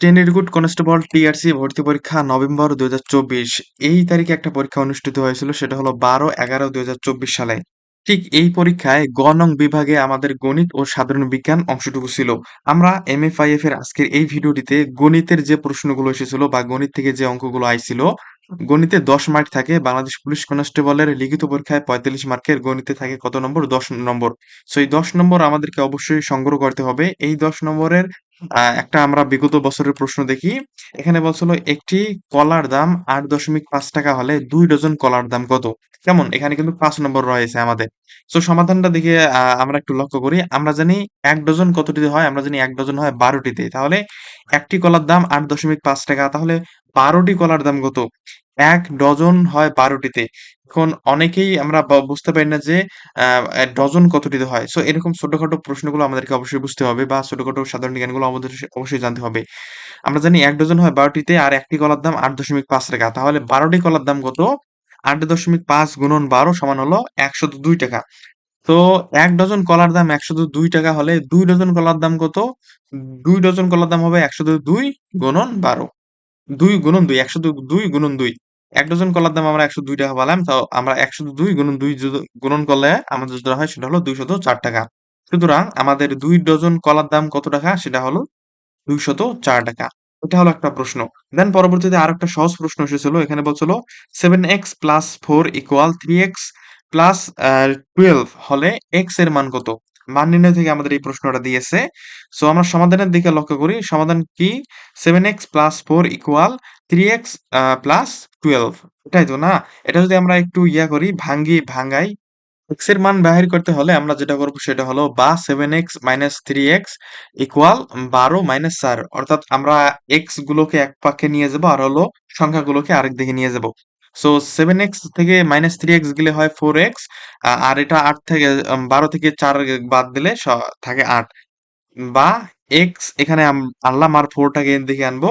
Ten recruit constable TRC ভর্তি পরীক্ষা November দু হাজার চব্বিশ। এই তারিখে একটা পরীক্ষা অনুষ্ঠিত হয়েছিল, সেটা হলো বারো এগারো দুই সালে। ঠিক এই পরীক্ষায় গ নং বিভাগে আমাদের গণিত ও সাধারণ বিজ্ঞান অংশটুকু ছিল। আমরা এম এফ এর আজকের এই ভিডিওটিতে গণিতের যে প্রশ্নগুলো এসেছিল বা গণিত থেকে যে অঙ্কগুলো আইছিল, গণিতে দশ মার্ক থাকে, বাংলাদেশ পুলিশ কনস্টেবলের লিখিত পরীক্ষায় পঁয়তাল্লিশ মার্কের গণিতে থাকে কত নম্বর? দশ নম্বর। সো এই দশ নম্বর আমাদেরকে অবশ্যই সংগ্রহ করতে হবে। এই দশ নম্বরের একটা আমরা বিগত বছরের প্রশ্ন দেখি। এখানে বলছিল একটি কলার দাম আট দশমিক পাঁচ টাকা হলে দুই ডজন কলার দাম কত? কেমন? এখানে কিন্তু পাঁচ নম্বর রয়েছে আমাদের। তো সমাধানটা আহ, আমরা একটু লক্ষ্য করি। আমরা জানি এক ডজন কতটিতে হয়? আমরা জানি এক ডজন হয় বারোটিতে। তাহলে একটি কলার দাম আট দশমিক পাঁচ টাকা তাহলে বারোটি কলার দাম কত? এক ডজন হয় বারোটিতে। এখন অনেকেই আমরা বুঝতে পারি না যে আহ, ডজন কতটিতে হয়। সো এরকম ছোটখাটো প্রশ্নগুলো আমাদেরকে অবশ্যই বুঝতে হবে বা ছোটখাটো সাধারণ জ্ঞানগুলো আমাদের অবশ্যই জানতে হবে। আমরা জানি এক ডজন হয় বারোটিতে আর একটি কলার দাম আট দশমিক পাঁচ টাকা। তাহলে বারোটি কলার দাম কত? আট দশমিক পাঁচ গুণন বারো সমান হলো একশো দুই টাকা। তো এক ডজন কলার দাম একশো দুই টাকা হলে দুই ডজন কলার দাম কত? দুই ডজন কলার দাম হবে একশো দুই গুণন বারো। দুই গুণন দুই একশো দুই গুণন দুই। এক ডজন কলার দাম আমরা একশো দুই টাকা পেলাম, তো আমরা একশো দুই গুণন দুই গুণন করলে আমাদের যেটা হয় সেটা হলো দুইশত চার টাকা। সুতরাং আমাদের দুই ডজন কলার দাম কত টাকা? সেটা হলো দুইশত চার টাকা। এটা হলো একটা প্রশ্ন। দেন পরবর্তীতে আর একটা সহজ প্রশ্ন এসেছিল, এখানে বলছিল seven x plus four equal three x plus twelve হলে এক্সের মান কত? মান নির্ণয় থেকে আমাদের এই প্রশ্নটা দিয়েছে। সো আমরা সমাধানের দিকে লক্ষ্য করি। সমাধান কি? Seven x plus four equal three x plus twelve এটাই তো, না? এটা যদি আমরা একটু ইয়া করি, ভাঙ্গি, ভাঙ্গাই এক্সের মান বাহির করতে হলে আমরা যেটা করব সেটা হলো বা seven x minus three x equal বারো মাইনাস চার। অর্থাৎ আমরা এক্স গুলোকে এক পাকে নিয়ে যাব আর হলো সংখ্যাগুলোকে আরেক দিকে নিয়ে যাব। সো সেভেন এক্স থেকে মাইনাস থ্রি এক্স গেলে হয় ফোর এক্স আর এটা আট থেকে বারো থেকে চার বাদ দিলে থাকে আট। বা এক্স এখানে আনলাম আর ফোরটাকে দেখে আনব।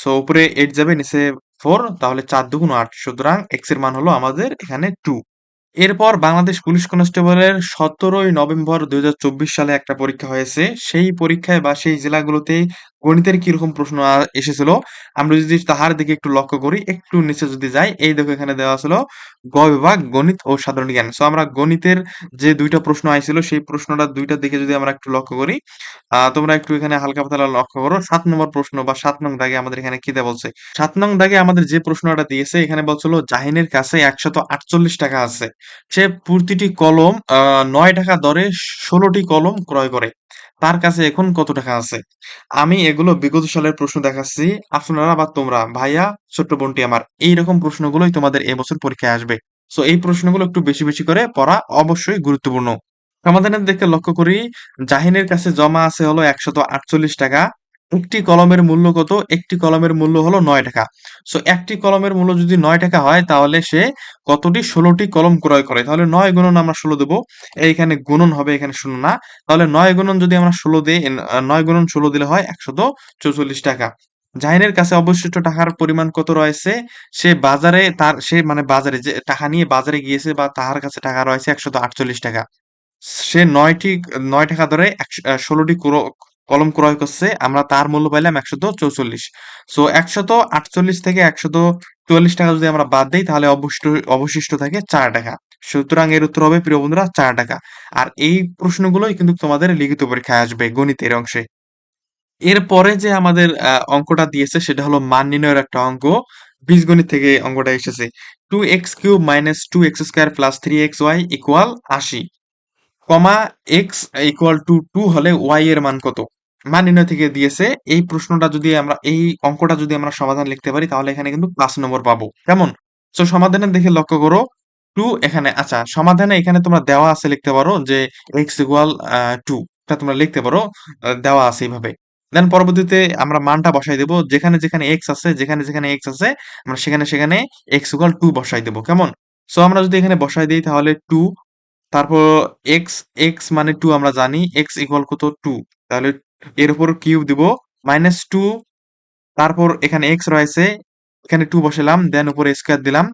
সো উপরে এইট যাবে, নিচে ফোর তাহলে চার দুগুণ আট। সুতরাং এক্সের মান হলো আমাদের এখানে টু এরপর বাংলাদেশ পুলিশ কনস্টেবলের সতেরোই নভেম্বর দুই হাজার চব্বিশ সালে একটা পরীক্ষা হয়েছে। সেই পরীক্ষায় বা সেই জেলাগুলোতে গণিতের কীরকম প্রশ্ন এসেছিল, আমরা যদি তাহার দিকে একটু লক্ষ্য করি, একটু নিচে যদি যাই, এই দেখো এখানে দেওয়া ছিল গ বিভাগ গণিত ও সাধারণ জ্ঞান। সো আমরা গণিতের যে দুইটা প্রশ্ন আইছিল, সেই প্রশ্নটা দুইটার দিকে যদি আমরা একটু লক্ষ্য করি তোমরা একটু এখানে হালকা পাতলা লক্ষ্য করো। সাত নম্বর প্রশ্ন বা সাত নং দাগে আমাদের এখানে কি দেওয়া বলছে? সাত নং দাগে আমাদের যে প্রশ্নটা দিয়েছে, এখানে বলছিল জাহিনের কাছে একশত আটচল্লিশ টাকা আছে। সে প্রতিটি কলম নয় টাকা দরে ষোলোটি কলম ক্রয় করে। তার কাছে এখন কত টাকা আছে? আমি এগুলো বিগত সালের প্রশ্ন দেখাচ্ছি, আপনারা বা তোমরা, ভাইয়া, ছোট্ট বোনটি আমার, এইরকম প্রশ্নগুলোই তোমাদের এবছর পরীক্ষায় আসবে। সো এই প্রশ্নগুলো একটু বেশি বেশি করে পড়া অবশ্যই গুরুত্বপূর্ণ। সমাধানের দিকে লক্ষ্য করি, জাহিনের কাছে জমা আছে হলো একশত আটচল্লিশ টাকা একটি কলমের মূল্য কত? একটি কলমের মূল্য হলো নয় টাকা। সো একটি কলমের মূল্য যদি নয় টাকা হয়, তাহলে সে কতটি? ষোলোটি কলম ক্রয় করে। তাহলে নয় গুণন আমরা ষোলো দেবো। এইখানে গুণন হবে, এখানে শূন্য না। তাহলে নয় গুণন যদি আমরা ষোলো দিই নয় গুণন ষোলো দিলে হয় একশত চৌচল্লিশ টাকা। জাহিনের কাছে অবশিষ্ট টাকার পরিমাণ কত রয়েছে? সে বাজারে তার, সে মানে বাজারে যে, টাকা নিয়ে বাজারে গিয়েছে বা তাহার কাছে টাকা রয়েছে একশত আটচল্লিশ টাকা। সে নয়টি, নয় টাকা ধরে একশো ষোলোটি কলম ক্রয় করছে, আমরা তার মূল্য পাইলাম একশত চৌচল্লিশ। সো একশত আটচল্লিশ থেকে একশত চুয়াল্লিশ টাকা যদি আমরা বাদ দিই, তাহলে অবশিষ্ট অবশিষ্ট থাকে চার টাকা। সুতরাং এর উত্তর হবে, প্রিয় বন্ধুরা, চার টাকা। আর এই প্রশ্নগুলোই কিন্তু তোমাদের লিখিত পরীক্ষায় আসবে গণিতের অংশে। এরপরে যে আমাদের অঙ্কটা দিয়েছে, সেটা হলো মান নির্ণয়ের একটা অঙ্ক। বীজগণিত থেকে অঙ্কটা এসেছে। Two x cube minus two x square plus three x y equal আশি comma x equal to two হলে ওয়াই এর মান কত? মান নির্ণয় থেকে দিয়েছে, এই প্রশ্নটা যদি আমরা, এই অঙ্কটা যদি আমরা সমাধান লিখতে পারি, তাহলে এখানে কিন্তু পাঁচ নম্বর পাবো। কেমন? তো সমাধানের দেখে লক্ষ্য করো টু এখানে আচ্ছা সমাধানে এখানে তোমরা দেওয়া আছে লিখতে পারো যে এক্স ইকুয়াল টু এটা তোমরা লিখতে পারো দেওয়া আছে এইভাবে। দেন পরবর্তীতে আমরা মানটা বসাই দেবো, যেখানে যেখানে এক্স আছে, যেখানে যেখানে এক্স আছে, আমরা সেখানে সেখানে এক্স ইকুয়াল টু বসাই দেবো, কেমন? সো আমরা যদি এখানে বসাই দিই, তাহলে টু তারপর এক্স এক্স মানে টু আমরা জানি এক্স ইকুয়াল কত? টু তাহলে এর উপর কিউব দিব মাইনাস টু তারপর এখানে এক্স রয়েছে, এখানে টু বসালাম দেন উপরে স্কোয়ার দিলাম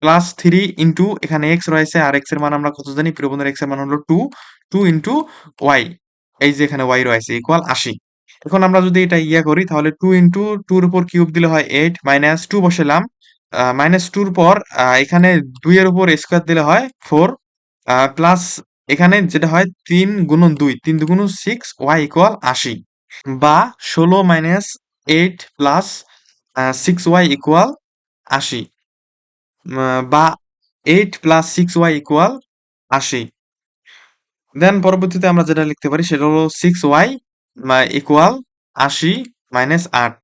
প্লাস থ্রি ইন্টু এখানে এক্স রয়েছে, আর এক্সের মান আমরা কত জানি? প্রিয় বন্ধুরা এক্সের মান হলো টু টু ইন্টু ওয়াই এই যে এখানে ওয়াই রয়েছে ইকুয়াল আশি। এখন আমরা যদি এটা ইয়া করি, তাহলে টু ইন্টু টুর উপর কিউব দিলে হয় এইট মাইনাস টু বসালাম মাইনাস টুর পর এখানে দুইয়ের উপর স্কোয়ার দিলে হয় ফোর প্লাস এখানে যেটা হয় তিন গুণন দুই, তিন দুগুণ সিক্স ওয়াই ইকুয়াল আশি। বা ষোলো minus eight plus six y equal আশি। বা eight plus six y equal আশি। দেন পরবর্তীতে আমরা যেটা লিখতে পারি সেটা হলো সিক্স ওয়াই ইকুয়াল আশি মাইনাস আট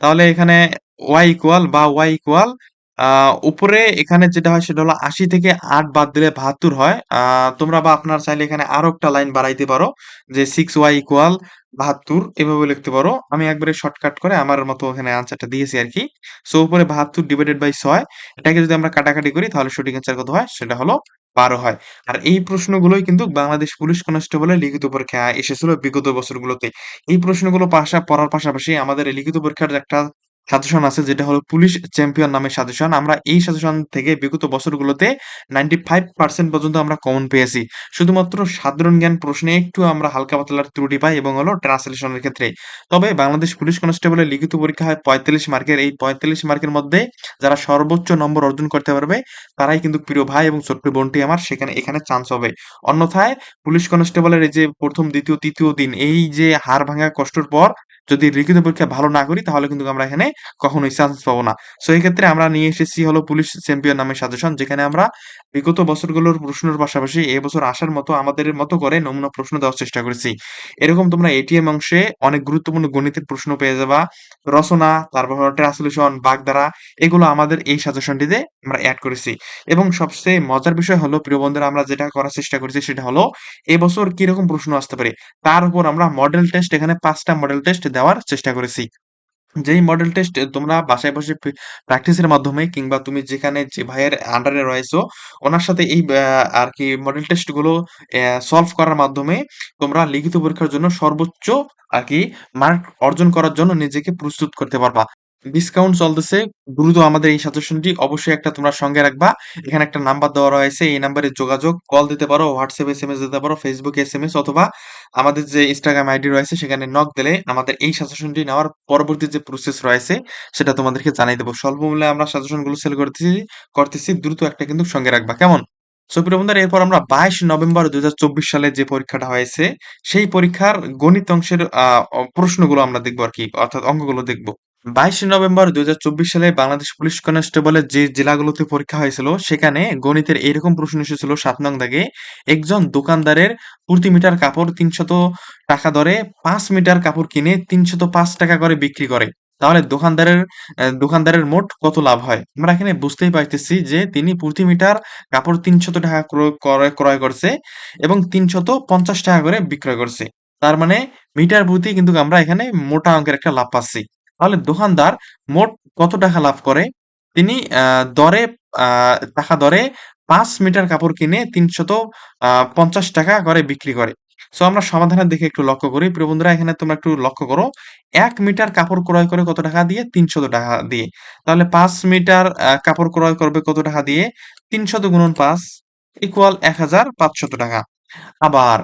তাহলে এখানে ওয়াই ইকুয়াল বা ওয়াই ইকুয়াল উপরে এখানে যেটা হয় সেটা হলো আশি থেকে আট বাদ দিলে বাহাত্তর হয়। তোমরা বা আপনার চাইলে এখানে আরও একটা লাইন বাড়াইতে পারো যে সিক্স ওয়াই ইকুয়াল বাহাত্তর, এভাবে লিখতে পারো। আমি একবারে শর্টকাট করে আমার মতো এখানে আনসারটা দিয়েছি আর কি। সো উপরে বাহাত্তর ডিভাইডেড বাই ছয়, এটাকে যদি আমরা কাটাকাটি করি তাহলে সঠিক অ্যান্সার কত হয়? সেটা হলো বারো হয়। আর এই প্রশ্নগুলোই কিন্তু বাংলাদেশ পুলিশ কনস্টেবলের লিখিত পরীক্ষা এসেছিল বিগত বছরগুলোতে। এই প্রশ্নগুলো পাশা, পড়ার পাশাপাশি আমাদের লিখিত পরীক্ষার একটা সাজেশন আছে যেটা হলো পুলিশ চ্যাম্পিয়ন নামে সাজেশন। আমরা এই সাজেশন থেকে বিগত বছরগুলোতে নাইনটি ফাইভ পার্সেন্ট পর্যন্ত আমরা কমন পেয়েছি। শুধুমাত্র সাধারণ জ্ঞান প্রশ্নে একটু আমরা হালকা পাতলার ত্রুটি পাই এবং হলো ট্রান্সলেশনের ক্ষেত্রে। তবে বাংলাদেশ পুলিশ কনস্টেবলের লিখিত পরীক্ষা হয় পঁয়তাল্লিশ মার্কের। এই পঁয়তাল্লিশ মার্কের মধ্যে যারা সর্বোচ্চ নম্বর অর্জন করতে পারবে, তারাই কিন্তু প্রিয় ভাই এবং ছোট্ট বোনটি আমার। সেখানে, এখানে চান্স হবে। অন্যথায় পুলিশ কনস্টেবলের এই যে প্রথম, দ্বিতীয়, তৃতীয় দিন, এই যে হার ভাঙা কষ্টর পর যদি লিখিত পরীক্ষা ভালো না করি, তাহলে কিন্তু আমরা এখানে কখনোই চান্স পাবো না। সো এই ক্ষেত্রে আমরা নিয়ে এসেছি হলো পুলিশ চ্যাম্পিয়ন নামে সাজেশন যেখানে আমরা বিগত বছরগুলোর প্রশ্নের পাশাপাশি এবছর আসার মতো আমাদের মতো করে নমুনা প্রশ্ন দেওয়ার চেষ্টা করেছি। এরকম তোমরা এটিএম অংশে অনেক গুরুত্বপূর্ণ গণিতের প্রশ্ন পেয়ে যাবা। রচনা, তারপর ট্রান্সলেশন বাগধারা, এগুলো আমাদের এই সাজেশনটিতে আমরা অ্যাড করেছি। এবং সবচেয়ে মজার বিষয় হলো, প্রিয় বন্ধুরা, আমরা যেটা করার চেষ্টা করেছি সেটা হলো এবছর কীরকম প্রশ্ন আসতে পারে? তার উপর আমরা মডেল টেস্ট এখানে পাঁচটা মডেল টেস্ট দেওয়ার চেষ্টা করেছি। যেই মডেল টেস্ট তোমরা বাসায় বসে প্র্যাকটিসের মাধ্যমে কিংবা তুমি যেখানে যে ভাইয়ের আন্ডারে রয়েছো, ওনার সাথে এই আর কি মডেল টেস্টগুলো সলভ করার মাধ্যমে তোমরা লিখিত পরীক্ষার জন্য সর্বোচ্চ আর কি মার্ক অর্জন করার জন্য নিজেকে প্রস্তুত করতে পারবা। ডিসকাউন্ট চলতেছে দ্রুত আমাদের এই সাজেশনটি অবশ্যই একটা তোমরা সঙ্গে রাখবা। এখানে একটা নাম্বার দেওয়া রয়েছে, এই নাম্বারে যোগাযোগ কল দিতে পারো হোয়াটসঅ্যাপ এস এম এস দিতে পারো ফেসবুক এস এম এস অথবা আমাদের যে ইনস্টাগ্রাম আইডি রয়েছে, সেখানে নক দিলে আমাদের এই সাজেশনটি নেওয়ার পরবর্তী যে প্রসেস রয়েছে, সেটা তোমাদেরকে জানাই দেবো। স্বল্প মূল্যে আমরা সাজেশনগুলো সেল করতেছি করতেছি, দ্রুত একটা কিন্তু সঙ্গে রাখবা। কেমন? সো বন্ধুরা, এরপর আমরা বাইশ নভেম্বর দুই হাজার চব্বিশ সালে যে পরীক্ষাটা হয়েছে, সেই পরীক্ষার গণিত অংশের প্রশ্নগুলো আমরা দেখব আর কি, অর্থাৎ অঙ্কগুলো দেখব। বাইশে নভেম্বর দুই হাজার চব্বিশ সালে বাংলাদেশ পুলিশ কনস্টেবলের যে জেলাগুলোতে পরীক্ষা হয়েছিল, সেখানে গণিতের এরকম প্রশ্ন এসেছিল সাত নং দাগে, একজন দোকানদারের প্রতি মিটার কাপড় তিনশত টাকা দরে, পাঁচ মিটার কাপড় কিনে তিনশত পাঁচ টাকা করে বিক্রি করে। তাহলে দোকানদারের দোকানদারের মোট কত লাভ হয়? আমরা এখানে বুঝতেই পারতেছি যে তিনি প্রতি মিটার কাপড় তিনশত টাকা ক্রয় করে- ক্রয় করছে এবং তিনশত পঞ্চাশ টাকা করে বিক্রয় করছে। তার মানে মিটার প্রতি কিন্তু আমরা এখানে মোটা অঙ্কের একটা লাভ পাচ্ছি। তাহলে দোকানদার মোট কত টাকা লাভ করে? তিনি দরে টাকা দরে পাঁচ মিটার কাপড় কিনে তিনশত পঞ্চাশ টাকা করে বিক্রি করে। সো আমরা সমাধানের দিকে একটু লক্ষ্য করি। প্রিয় বন্ধুরা, এখানে তোমরা একটু লক্ষ্য করো। এক মিটার কাপড় ক্রয় করে কত টাকা দিয়ে? তিনশত টাকা দিয়ে। তাহলে পাঁচ মিটার কাপড় ক্রয় করবে কত টাকা দিয়ে? তিনশত গুণন পাঁচ ইকুয়াল এক হাজার পাঁচশত টাকা। আবার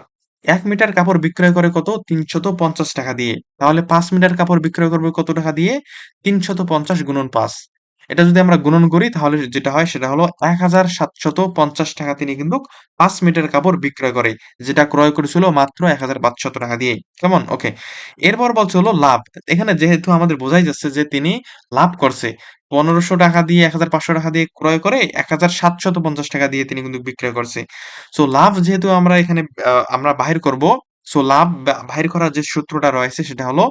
১ মিটার কাপড় বিক্রয় করে কত? ৳৩৫০ দিয়ে। তাহলে পাঁচ মিটার কাপড় বিক্রয় করবে কত টাকা দিয়ে? ৩৫০ গুণন ৫। এটা যদি আমরা গুণন করি তাহলে যেটা হয় সেটা হলো ৳১,৭৫০ তিনি কিন্তু পাঁচ মিটার কাপড় বিক্রয় করে। যেটা ক্রয় করেছিল মাত্র ৳১,৫০০ দিয়ে। কেমন? ওকে। এরপর বলছে হলো লাভ। এখানে যেহেতু আমাদের বোঝাই যাচ্ছে যে তিনি লাভ করছে। ৳১৫০০ দিয়ে ৳১,৫০০ দিয়ে ক্রয় করে ৳১,৭৫০ দিয়ে তিনি কিন্তু বিক্রয় করছে। সো লাভ যেহেতু আমরা এখানে আমরা বাহির করব। সো লাভ বাহির করার যে সূত্রটা রয়েছে সেটা হলো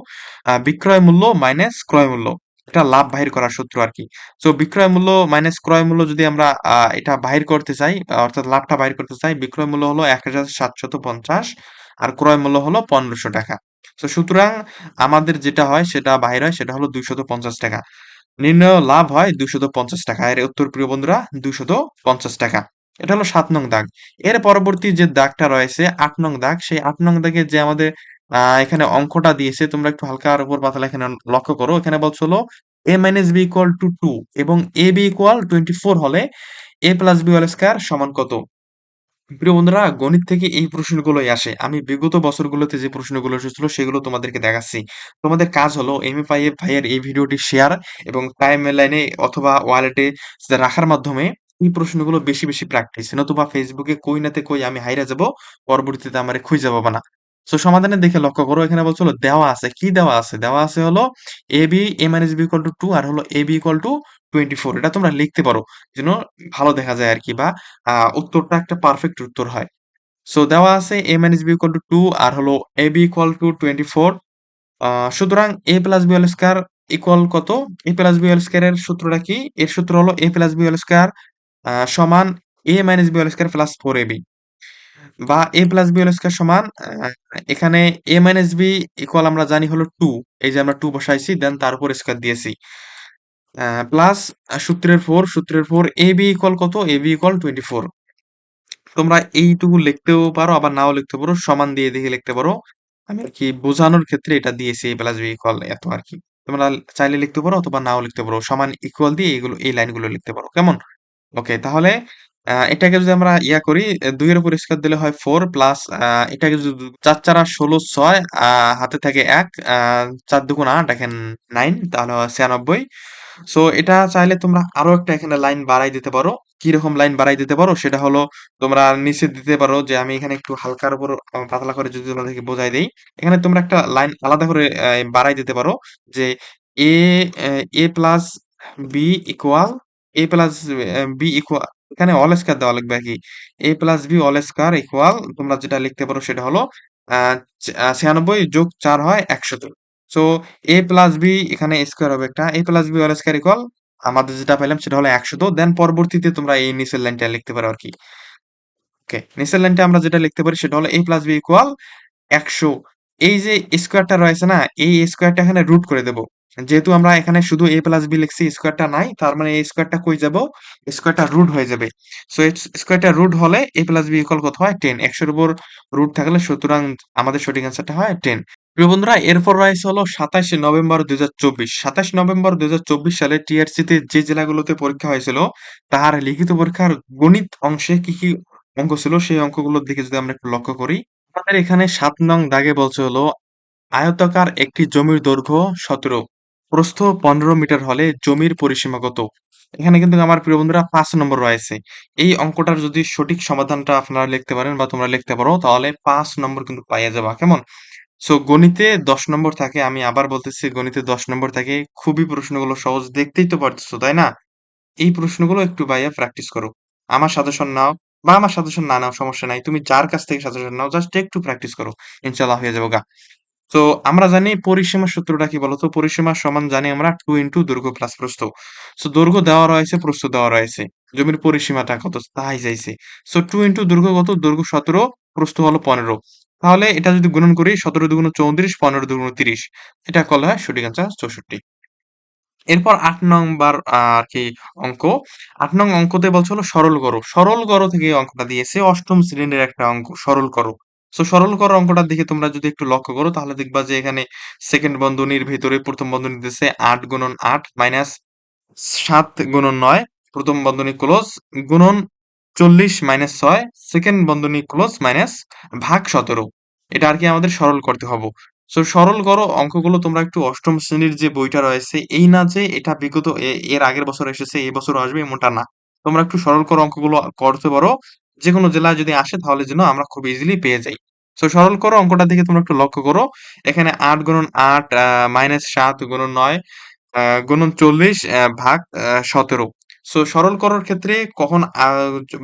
বিক্রয় মূল্য মাইনাস ক্রয় মূল্য। এটা লাভ বাহির করার সূত্র আরকি। সো বিক্রয় মূল্য মাইনাস ক্রয় মূল্য যদি আমরা এটা বাহির করতে চাই অর্থাৎ লাভটা বাহির করতে চাই, বিক্রয় মূল্য হলো ৳১,৭৫০ আর ক্রয় মূল্য হলো পনেরোশো টাকা তো সুতরাং আমাদের যেটা হয় সেটা বাহির হয় সেটা হলো ৳২৫০ নির্ণেয় লাভ হয় ৳২৫০ এর উত্তর প্রিয় বন্ধুরা ৳২৫০ এটা হলো সাত নং দাগ। এর পরবর্তী যে দাগটা রয়েছে আট নং দাগ, সেই আট নং দাগে যে আমাদের এখানে অঙ্কটা দিয়েছে তোমরা একটু হালকা উপর পাতলা এখানে লক্ষ্য করো। এখানে বলছে হলো a - b = 2 এবং ab = 24 হলে a + b হোল স্কয়ার সমান কত? প্রিয় বন্ধুরা গণিত থেকে এই প্রশ্নগুলোই আসে। আমি বিগত বছরগুলোতে যে প্রশ্নগুলো এসেছিল সেগুলো তোমাদেরকে দেখাচ্ছি। তোমাদের কাজ হলো এম.এ.5 ভাইয়ের এই ভিডিওটি শেয়ার এবং টাইম লাইনে অথবা ওয়ালেটে রাখার মাধ্যমে এই প্রশ্নগুলো বেশি, বেশি প্র্যাকটিস। নতুবা ফেসবুকে কই নাতে কই আমি হাইরা যাব। পরবর্তীতে আমার খুঁজে পাবা না। সো সমাধানে দেখে লক্ষ্য করো, এখানে বলছিল দেওয়া আছে। কি দেওয়া আছে? দেওয়া আছে হলো a b a minus b a - b = 2 আর হলো a b equal to twenty four এটা তোমরা লিখতে পারো। যেন ভালো দেখা যায় আর কি বা উত্তরটা একটা পারফেক্ট উত্তর হয়। সো দেওয়া আছে a - b = 2 আর হলো ab = 24 আ, সুতরাং a + b whole square equal কত? a + b হোল স্কয়ার এর সূত্রটা কি? এর সূত্র হলো এ প্লাস বি স্কয়ার আ, সমান a - b whole square plus 4ab বা a + b হোল স্কয়ার সমান এখানে a - বি ইকুয়াল আমরা জানি হলো টু এই যে আমরা টু বসাইছি দেন তার উপর স্কয়ার দিয়েছি। প্লাস সূত্রের ফোর সূত্রের ফোর এ বি ইকুয়াল কত? ab ইকুয়াল 24 তোমরা এইটুকু লিখতেও পারো, আবার নাও লিখতে পারো। সমান দিয়ে দেখে লিখতে পারো। আমি আর কি বোঝানোর ক্ষেত্রে এটা দিয়েছি এ প্লাস বি ইকুয়াল এত আর কি তোমরা চাইলে লিখতে পারো অথবা নাও লিখতে পারো। সমান ইকুয়াল দিয়ে এগুলো এই লাইনগুলো লিখতে পারো। কেমন? ওকে তাহলে এটাকে যদি আমরা ইয়া করি ২ এর উপর স্কয়ার দিলে হয় ফোর প্লাস এটাকে যদি ৪ ৪ ৮ ১৬ ৬ আ হাতে থাকে ১ আ ৪ দুগুণ ৮ দেখেন 9 তাহলে ৯৬ সো এটা চাইলে তোমরা আরও একটা এখানে লাইন বাড়াই দিতে পারো। কীরকম লাইন বাড়াই দিতে পারো? সেটা হলো তোমরা নিচে দিতে পারো যে আমি এখানে একটু হালকার উপর পাতলা করে যদি তোমাদেরকে বোঝাই দেই। এখানে তোমরা একটা লাইন আলাদা করে বাড়াই দিতে পারো যে a a plus b equal a plus b equal এখানে অল স্কয়ার দেওয়া লাগবে আরকি। A plus b all square equal তোমরা যেটা লিখতে পারো সেটা হলো 96 যোগ চার হয় ১০০ সো এ প্লাস b এখানে স্কোয়ার হবে একটা। a plus b all square equal আমাদের যেটা পাইলাম সেটা হলো ১০০ দেন পরবর্তীতে তোমরা এই নিচের লাইনটা লিখতে পারো আর কি। ওকে নিচের লাইনটা আমরা যেটা লিখতে পারি সেটা হলো এ প্লাস বি ইকুয়াল ১০০ এই যে স্কোয়ারটা রয়েছে না, এই স্কোয়ারটা এখানে রুট করে দেব। যেহেতু আমরা এখানে শুধু a প্লাস b লিখছি স্কোয়ারটা নাই তার মানে এই স্কোয়ারটা কই যাব? স্কোয়ারটা রুট হয়ে যাবে। সো স্কয়ারটা রুট হলে a প্লাস b ইকুয়াল কত হয়? 10 ১০০ এর উপর রুট থাকলে সুতরাং আমাদের সঠিক অ্যান্সারটা হয় 10 প্রিয় বন্ধুরা এরপর রয়েছে হলো ২৭ নভেম্বর ২০২৪ ২৭ নভেম্বর ২০২৪ সালে টিআরসিতে যে জেলাগুলোতে পরীক্ষা হয়েছিল তার লিখিত পরীক্ষার গণিত অংশে কি, কি অঙ্ক ছিল সেই অঙ্কগুলোর দিকে যদি আমরা একটু লক্ষ্য করি। আমাদের এখানে ৭ নং দাগে বলছে হলো আয়তাকার একটি জমির দৈর্ঘ্য ১৭ প্রস্থ ১৫ মিটার হলে জমির পরিসীমা কত? এখানে কিন্তু আমার প্রিয় বন্ধুরা পাঁচ নম্বর রয়েছে। এই অঙ্কটার যদি সঠিক সমাধানটা আপনারা লিখতে পারেন বা তোমরা লিখতে পারো তাহলে পাঁচ নম্বর কিন্তু পাইয়া যাবা। কেমন? সো গণিতে ১০ নম্বর থাকে। আমি আবার বলতেছি গণিতে ১০ নম্বর থাকে। খুবই প্রশ্নগুলো সহজ দেখতেই তো পারতেছো, তাই না? এই প্রশ্নগুলো একটু ভাইয়া প্র্যাকটিস করো। আমার সাজেশন নাও বা আমার সাজেশন না নাও সমস্যা নাই। তুমি যার কাছ থেকে সাজেশন নাও জাস্ট একটু প্র্যাকটিস করো। ইনশাল্লাহ হয়ে যাবেগা। তো আমরা জানি পরিসীমা সূত্রটা কি বলতো? পরিসীমা সমান জানি আমরা টু ইন্টু দৈর্ঘ্য প্লাস প্রস্থ। সো দৈর্ঘ্য দেওয়া রয়েছে, প্রস্থ দেওয়া রয়েছে। জমির পরিসীমাটা কত? তাই চাইছে। সো 2 ইনটু দৈর্ঘ্য কত? দৈর্ঘ্য ১৭, প্রস্থ হলো ১৫ তাহলে এটা যদি গুণন করি ১৭ দুগুণ ৩৪, ১৫ দুগুণ ৩০ এটা করলে হয় সঠিক অ্যান্সার ৬৪ এরপর ৮ নম্বর আর কি অঙ্ক। আট নং অঙ্কতে বলছে হলো সরল করো। সরল করো থেকে অঙ্কটা দিয়েছে। অষ্টম শ্রেণির একটা অঙ্ক সরল করো। সো সরল করো অঙ্কটার দিকে তোমরা যদি একটু লক্ষ্য করো, তাহলে দেখবা যে এখানে সেকেন্ড বন্ধনীর ভেতরে ১ম বন্ধনী দিতেছে ৮ গুণন ৮ মাইনাস সাত গুণন ৯ ১ম বন্ধনী ক্লোজ গুণন ৪০ মাইনাস ছয় সেকেন্ড বন্ধনী ক্লোজ মাইনাস ভাগ ১৭ এটা আর কি আমাদের সরল করতে হবে। সো সরল করো অঙ্কগুলো তোমরা একটু অষ্টম শ্রেণির যে বইটা রয়েছে, এই না যে এটা বিগত এর আগের বছর এসেছে এই বছরও আসবে এমনটা না। তোমরা একটু সরল করো অঙ্কগুলো করতে পারো। যেকোনো জেলায় যদি আসে তাহলে যেন আমরা খুব ইজিলি পেয়ে যাই। তো সরল করো অঙ্কটার দিকে তোমরা একটু লক্ষ্য করো। এখানে আট গুণন ৮ আ মাইনাস সাত গুণন ৯ আ গুণন ৪০ আ ভাগ ১৭ সো সরল করার ক্ষেত্রে কখন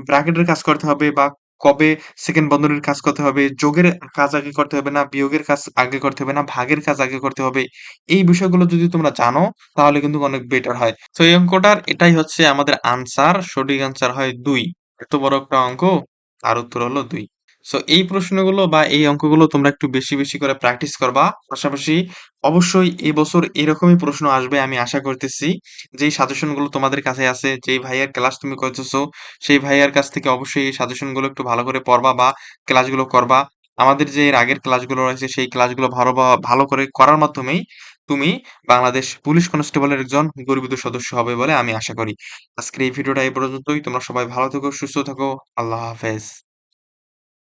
ব্র্যাকেটের কাজ করতে হবে বা কবে সেকেন্ড বন্ধনীর কাজ করতে হবে, যোগের কাজ আগে করতে হবে না, বিয়োগের কাজ আগে করতে হবে না, ভাগের কাজ আগে করতে হবে। এই বিষয়গুলো যদি তোমরা জানো তাহলে কিন্তু অনেক বেটার হয়। তো এই অঙ্কটার এটাই হচ্ছে আমাদের আনসার। সঠিক আনসার হয় ২। এত বড় একটা অঙ্ক তার উত্তর হলো দুই সো এই প্রশ্নগুলো বা এই অঙ্কগুলো তোমরা একটু বেশি, বেশি করে প্র্যাকটিস করবা। পাশাপাশি অবশ্যই এবছর এরকমই প্রশ্ন আসবে আমি আশা করতেছি। যেই সাজেশনগুলো তোমাদের কাছে আছে, যেই ভাইয়ার ক্লাস তুমি করতেছো, সেই ভাইয়ার কাছ থেকে অবশ্যই এই সাজেশনগুলো একটু ভালো করে পড়বা বা ক্লাসগুলো করবা। আমাদের যে এর আগের ক্লাসগুলো রয়েছে সেই ক্লাসগুলো ভালো ভালো করে করার মাধ্যমেই তুমি বাংলাদেশ পুলিশ কনস্টেবলের একজন গর্বিত সদস্য হবে বলে আমি আশা করি। আজকের এই ভিডিওটা এই পর্যন্তই। তোমরা সবাই ভালো থেকো, সুস্থ থাকো। আল্লাহ হাফেজ।